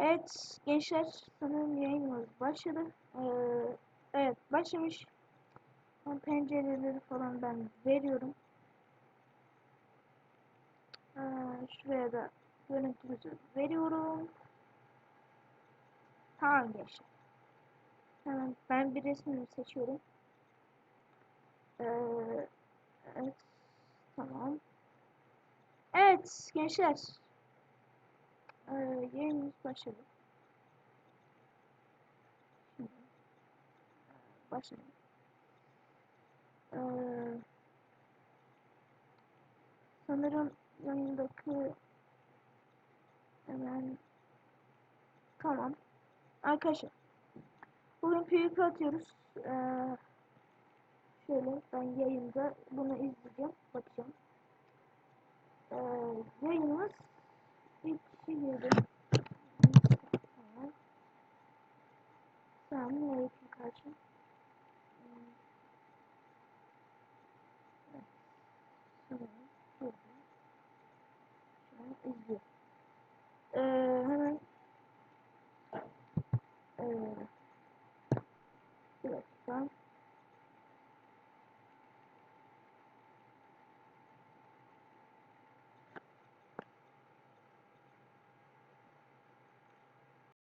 Evet gençler sanırım yayınımız başladı. Ee, evet başlamış. Pencereleri falan ben veriyorum. Ee, şuraya da görüntümüzü veriyorum. Tamam gençler. Hemen ben bir resmimi seçiyorum. Ee, evet. Tamam. Evet gençler. Ee, yayınımız başladı. Şimdi başlayalım. Ee, sanırım yanındaki hemen tamam. Arkadaşlar bugün PvP atıyoruz. Ee, şöyle ben yayında bunu izleyeceğim. Bakacağım. Ee, Siliyorum. Selamun aleyküm kardeşim. izliyor. Ee, hemen ee, bir dakika.